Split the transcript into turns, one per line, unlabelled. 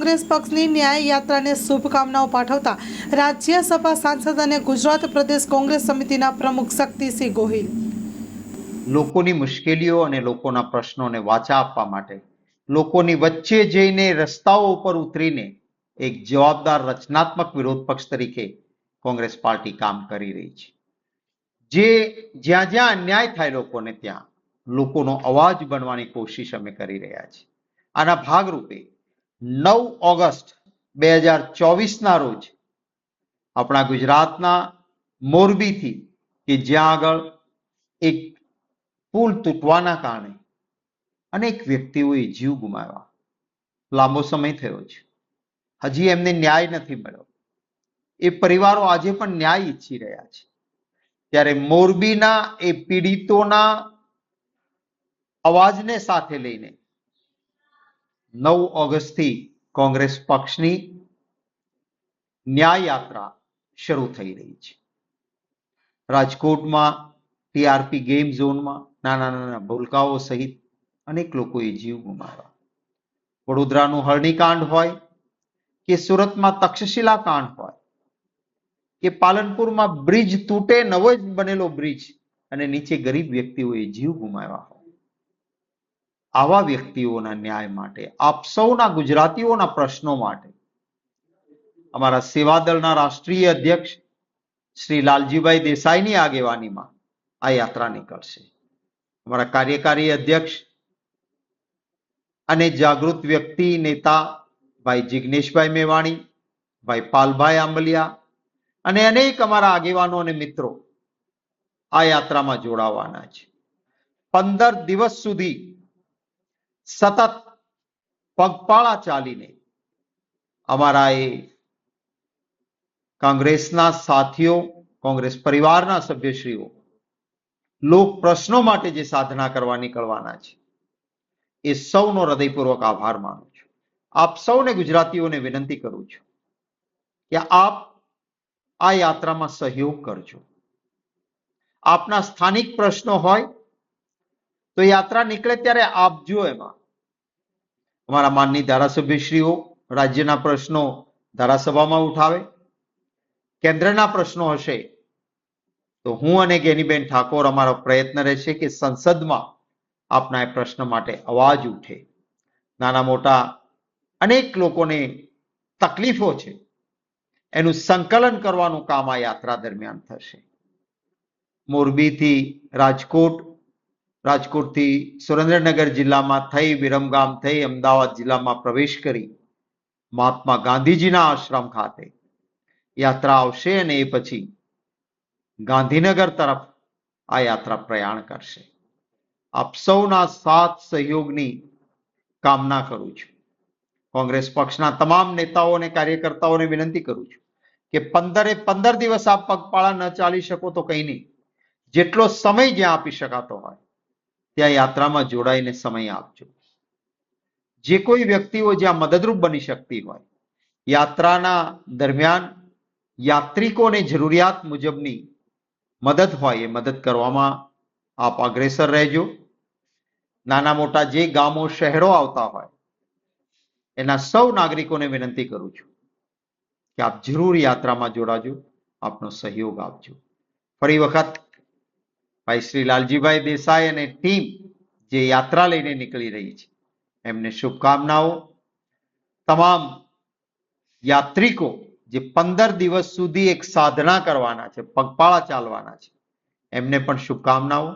કોંગ્રેસ પક્ષની ન્યાય યાત્રાને શુભકામનાઓ પાઠવતા રાજ્યસભા સાંસદ અને ગુજરાત પ્રદેશ કોંગ્રેસ સમિતિના પ્રમુખ શક્તિસિંહ ગોહિલ.
લોકોની મુશ્કેલીઓ અને લોકોના પ્રશ્નોને વાચા આપવા માટે લોકોની વચ્ચે જઈને રસ્તાઓ ઉપર ઉતરીને એક જવાબદાર રચનાત્મક વિરોધ પક્ષ તરીકે કોંગ્રેસ પાર્ટી કામ કરી રહી છે. જે જ્યાં જ્યાં અન્યાય થાય લોકોને ત્યાં લોકોનો અવાજ બનવાની કોશિશ અમે કરી રહ્યા છીએ. આના ભાગરૂપે નવ ઓગસ્ટ બે હજાર ચોવીસના રોજ આપણા ગુજરાતના મોરબીથી કે જ્યાં આગળ એક પુલ તૂટવાના કારણે અનેક વ્યક્તિઓએ જીવ ગુમાવ્યા. લાંબો સમય થયો છે. હજી એમને ન્યાય નથી મળ્યો. એ પરિવારો આજે પણ ન્યાય ઈચ્છી રહ્યા છે. ત્યારે મોરબીના એ પીડિતોના અવાજને સાથે લઈને નવ ઓગસ્ટથી કોંગ્રેસ પક્ષની ન્યાય યાત્રા શરૂ થઈ રહી છે. રાજકોટમાં, ટીઆરપી ગેમ ઝોનમાં નાના નાના ભૂલકાઓ સહિત અનેક લોકોએ જીવ ગુમાવ્યા. વડોદરાનું હરણીકાંડ હોય કે સુરતમાં તક્ષશિલા કાંડ હોય કે પાલનપુરમાં બ્રિજ તૂટે નવો જ બનેલો બ્રિજ અને નીચે ગરીબ વ્યક્તિઓએ જીવ ગુમાવ્યા હોય. આવા વ્યક્તિઓના ન્યાય માટે, આપ સૌના ગુજરાતીઓના પ્રશ્નો માટે, અમારા સેવાદળના રાષ્ટ્રીય અધ્યક્ષ શ્રી લાલજીભાઈ દેસાઈની આગેવાનીમાં આ યાત્રા નીકળશે. અમારા કાર્યકારી અધ્યક્ષ અને જાગૃત વ્યક્તિ નેતા ભાઈ જિગ્નેશભાઈ મેવાણી, ભાઈ પાલભાઈ આંબલિયા અને અનેક અમારા આગેવાનો અને મિત્રો આ યાત્રામાં જોડાવાના છે. પંદર દિવસ સુધી સતત પગપાળા ચાલીને અમારા એ કોંગ્રેસના સાથીઓ, કોંગ્રેસ પરિવારના સભ્યશ્રીઓ, લોક પ્રશ્નો માટે જે સાધના કરવા નીકળવાના છે, એ સૌનો હૃદયપૂર્વક આભાર માનું છું. આપ સૌને ગુજરાતીઓને વિનંતી કરું છું કે આપ આ યાત્રામાં સહયોગ કરજો. આપના સ્થાનિક પ્રશ્નો હોય તો યાત્રા નીકળે ત્યારે આપજો એમાં અમારા માનની ધારાસભ્યશ્રીઓ રાજ્યના પ્રશ્નો ધારાસભામાં ઉઠાવે, કેન્દ્રના પ્રશ્નો હશે, તો હું અને ગેનીબેન ઠાકોર અમારો પ્રયત્ન રહેશે કે સંસદમાં આપના એ પ્રશ્ન માટે અવાજ ઉઠે. નાના મોટા અનેક લોકોને તકલીફો છે. એનું સંકલન કરવાનું કામ આ યાત્રા દરમિયાન થશે. મોરબીથી રાજકોટ રાજકોટથી સુરેન્દ્રનગર જિલ્લામાં થઈ, વિરમગામ થઈ, અમદાવાદ જિલ્લામાં પ્રવેશ કરી મહાત્મા ગાંધીજીના આશ્રમ ખાતે યાત્રા આવશે અને એ પછી ગાંધીનગર તરફ આ યાત્રા પ્રયાણ કરશે. આપ સૌના સાથ, સહયોગની કામના કરું છું. કોંગ્રેસ પક્ષના તમામ નેતાઓ અને કાર્યકર્તાઓને વિનંતી કરું છું કે પંદરે પંદર દિવસ આ પગપાળા ન ચાલી શકો તો કંઈ નહીં. જેટલો સમય જ્યાં આપી શકાતો હોય ત્યાં યાત્રામાં જોડાઈને સમય આપજો. જે કોઈ વ્યક્તિઓ જ્યાં મદદરૂપ બની શકતી હોય, યાત્રાના દરમિયાન યાત્રિકોને જરૂરિયાત મુજબની મદદ હોય એ મદદ કરવામાં આપ અગ્રેસર રહેજો. નાના મોટા જે ગામો, શહેરો આવતા હોય, એના સૌ નાગરિકોને વિનંતી કરું છું કે આપ જરૂર યાત્રામાં જોડાજો, આપનો સહયોગ આપજો. ફરી વખત ભાઈ શ્રી લાલજીભાઈ દેસાઈ અને ટીમ જે યાત્રા લઈને નીકળી રહી છે. એમને શુભકામનાઓ. તમામ યાત્રિકો જે પંદર દિવસ સુધી એક સાધના કરવાના છે, પગપાળા ચાલવાના છે, એમને પણ શુભકામનાઓ.